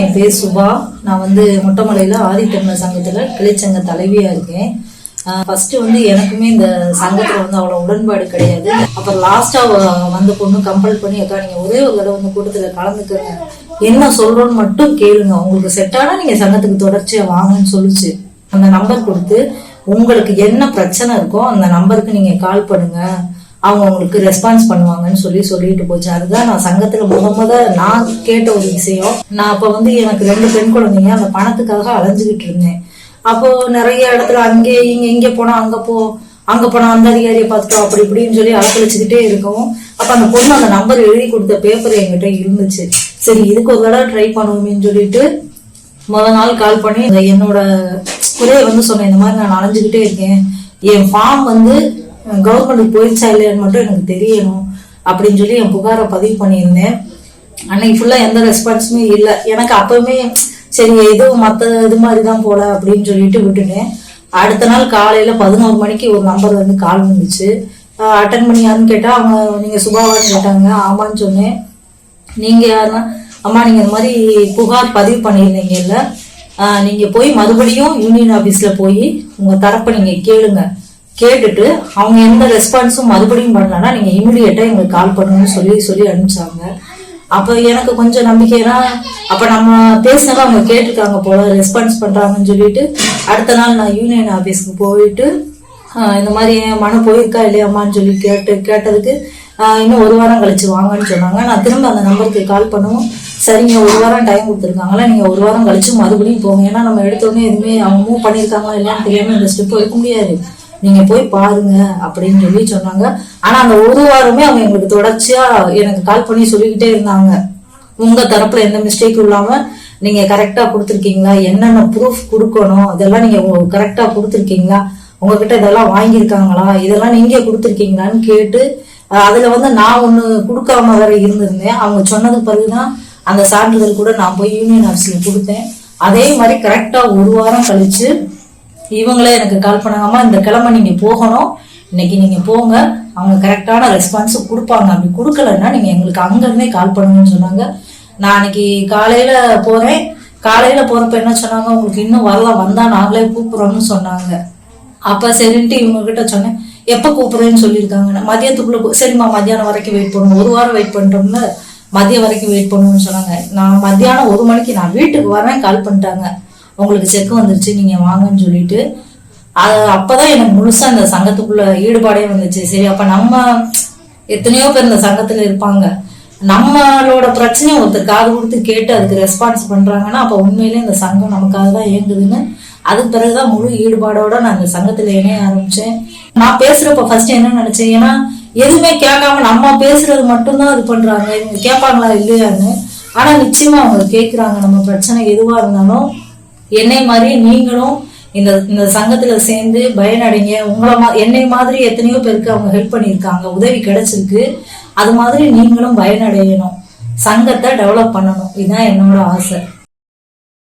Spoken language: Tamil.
என் பேர் சுபா. நான் வந்து மொட்டைமலையில் ஆதித்தமிழர் சங்கத்தில் கிளைச்சங்க தலைவியாக இருக்கேன். ஃபர்ஸ்ட் வந்து எனக்குமே இந்த சங்கத்தில் வந்து அவ்வளோ உடன்பாடு கிடையாது. அப்புறம் லாஸ்ட்டாக வந்த பொண்ணு கம்பல் பண்ணி அக்கா நீங்கள் ஒரே ஒரு தடவை வந்து கூட்டத்தில் கலந்துக்கங்க. என்ன சொல்கிறோன்னு மட்டும் கேளுங்க. உங்களுக்கு செட் ஆனால் நீங்கள் சங்கத்துக்கு தொடர்ச்சியாக வாங்கன்னு சொல்லிச்சு. அந்த நம்பர் கொடுத்து உங்களுக்கு என்ன பிரச்சனை இருக்கோ அந்த நம்பருக்கு நீங்கள் கால் பண்ணுங்கள் அவங்க அவங்களுக்கு ரெஸ்பான்ஸ் பண்ணுவாங்கன்னு சொல்லி சொல்லிட்டு போச்சு. அதுதான் நான் சங்கத்துல முத முத நான் கேட்ட ஒரு விஷயம். நான் அப்ப வந்து எனக்கு ரெண்டு பெண் குழந்தைங்க அந்த பணத்துக்காக அலைஞ்சுக்கிட்டு இருந்தேன். அப்போ நிறைய இடத்துல அங்கே இங்க இங்க போனா அங்க போ அங்க போனா அந்த அதிகாரியை பார்த்துட்டோம் அப்படி இப்படின்னு சொல்லி அலக்கழிச்சுக்கிட்டே இருக்கவும் அப்ப அந்த பொண்ணு அந்த நம்பர் எழுதி கொடுத்த பேப்பர் என்கிட்ட இருந்துச்சு. சரி இதுக்கு ஒரு தடவை ட்ரை பண்ணுவோமேன்னு சொல்லிட்டு முத நாள் கால் பண்ணி இந்த என்னோட குறைய வந்து சொன்னேன் இந்த மாதிரி நான் அலைஞ்சுக்கிட்டே இருக்கேன். என் ஃபார்ம் வந்து கவர்மெண்ட்டுக்கு போயிடுச்சா இல்லையான்னு மட்டும் எனக்கு தெரியணும் அப்படின்னு சொல்லி என் புகாரை பதிவு பண்ணியிருந்தேன். அன்னைக்கு ஃபுல்லாக எந்த ரெஸ்பான்ஸுமே இல்லை. எனக்கு அப்பவுமே சரி எதுவும் மற்ற இது மாதிரி தான் போல அப்படின்னு சொல்லிட்டு விட்டுட்டேன். அடுத்த நாள் காலையில் பதினோரு மணிக்கு ஒரு நம்பர் வந்து கால் வந்துச்சு. அட்டன் பண்ணியான்னு கேட்டால் அவங்க நீங்கள் சுபாவான்னு கேட்டாங்க. ஆமான்னு சொன்னேன். நீங்கள் யாருன்னா அம்மா நீங்கள் இந்த மாதிரி புகார் பதிவு பண்ணியிருந்தீங்கல்ல இல்லை நீங்க போய் மறுபடியும் யூனியன் ஆபீஸ்ல போய் உங்க தரப்பை நீங்க கேளுங்க. கேட்டுட்டு அவங்க எந்த ரெஸ்பான்ஸும் மறுபடியும் பண்ணலன்னா நீங்க இமிடியேட்டாக எங்களுக்கு கால் பண்ணணும்னு சொல்லி சொல்லி அனுப்பிச்சாங்க. அப்ப எனக்கு கொஞ்சம் நம்பிக்கைனா அப்ப நம்ம பேசினதை அவங்க கேட்டிருக்காங்க போல ரெஸ்பான்ஸ் பண்றாங்கன்னு சொல்லிட்டு அடுத்த நாள் நான் யூனியன் ஆபீஸ்க்கு போயிட்டு இந்த மாதிரி என் மனம் போயிருக்கா இல்லையாம்மான்னு சொல்லி கேட்டு கேட்டதுக்கு இன்னும் ஒரு வாரம் கழிச்சு வாங்கன்னு சொன்னாங்க. நான் திரும்ப அந்த நம்பருக்கு கால் பண்ணுவோம். சரிங்க ஒரு வாரம் டைம் கொடுத்துருக்காங்களா? நீங்க ஒரு வாரம் கழிச்சு மறுபடியும் போங்க. ஏன்னா நம்ம எடுத்தோடனே எதுவுமே அவங்க மூவ் பண்ணியிருக்காங்களா இல்லையான்னு தெரியாம இந்த ஸ்டெப் எடுக்க முடியாது. நீங்க போய் பாருங்க அப்படின்னு சொல்லி சொன்னாங்க. ஆனா அந்த ஒரு வாரமே அவங்க எங்களுக்கு தொடர்ச்சியா எனக்கு கால் பண்ணி சொல்லிக்கிட்டே இருந்தாங்க. உங்க தரப்புல எந்த மிஸ்டேக்கும் இல்லாம நீங்க கரெக்டா கொடுத்துருக்கீங்களா? என்னென்ன ப்ரூஃப் கொடுக்கணும்? அதெல்லாம் நீங்க கரெக்டா கொடுத்துருக்கீங்களா? உங்ககிட்ட இதெல்லாம் வாங்கியிருக்காங்களா? இதெல்லாம் நீங்க கொடுத்துருக்கீங்களான்னு கேட்டு அதுல வந்து நான் ஒண்ணு கொடுக்காம வேற இருந்திருந்தேன். அவங்க சொன்னது பிறகுதான் அந்த சான்றிதழ் கூட நான் போய் யூனியன் ஆஃபீஸ்ல கொடுத்தேன். அதே மாதிரி கரெக்டா ஒரு வாரம் கழிச்சு இவங்களே எனக்கு கால் பண்ணாங்கம்மா இந்த கிழமை நீங்கள் போகணும். இன்னைக்கு நீங்கள் போங்க. அவங்க கரெக்டான ரெஸ்பான்ஸ் கொடுப்பாங்க. அப்படி கொடுக்கலன்னா நீங்கள் எங்களுக்கு அங்கேருந்தே கால் பண்ணணும்னு சொன்னாங்க. நான் அன்னைக்கு காலையில் போகிறேன் காலையில் போகிறப்ப என்ன சொன்னாங்க? உங்களுக்கு இன்னும் வரலாம் வந்தால் நாங்களே கூப்பிட்றோம்னு சொன்னாங்க. அப்போ சரின்ட்டு இவங்ககிட்ட சொன்னேன். எப்போ கூப்பிட்றேன்னு சொல்லியிருக்காங்க. மதியத்துக்குள்ளே சரிம்மா மத்தியானம் வரைக்கும் வெயிட் பண்ணுவோம். ஒரு வாரம் வெயிட் பண்ணுறோம்னு மதியம் வரைக்கும் வெயிட் பண்ணுவோம்னு சொன்னாங்க. நான் மத்தியானம் ஒரு மணிக்கு நான் வீட்டுக்கு வரேன் கால் பண்ணிட்டாங்க. உங்களுக்கு செக் வந்துருச்சு நீங்க வாங்கன்னு சொல்லிட்டு அது அப்பதான் எனக்கு முழுசா இந்த சங்கத்துக்குள்ள ஈடுபாடே வந்துச்சு. சரி அப்ப நம்ம எத்தனையோ பேர் இந்த சங்கத்துல இருப்பாங்க. நம்மளோட பிரச்சனையை ஒருத்தர் காது கொடுத்து கேட்டு அதுக்கு ரெஸ்பான்ஸ் பண்றாங்கன்னா அப்ப உண்மையிலே இந்த சங்கம் நமக்காக தான் இயங்குதுன்னு அதுக்கு பிறகுதான் முழு ஈடுபாடோட நான் இந்த சங்கத்துல இணைய ஆரம்பிச்சேன். நான் பேசுறப்ப ஃபர்ஸ்ட் என்ன நினைச்சேன்? ஏன்னா எதுவுமே கேட்காம நம்ம பேசுறது மட்டும்தான் இது பண்றாங்க. இவங்க கேட்பாங்களா இல்லையான்னு. ஆனா நிச்சயமா அவங்க கேட்குறாங்க. நம்ம பிரச்சனை எதுவா இருந்தாலும் என்னை மாதிரி நீங்களும் இந்த இந்த சங்கத்துல சேர்ந்து பயனடைங்க. உங்களை மா என்னை மாதிரி எத்தனையோ பேருக்கு அவங்க ஹெல்ப் பண்ணியிருக்காங்க. உதவி கிடைச்சிருக்கு. அது மாதிரி நீங்களும் பயனடையணும். சங்கத்தை டெவலப் பண்ணணும். இதுதான் என்னோட ஆசை.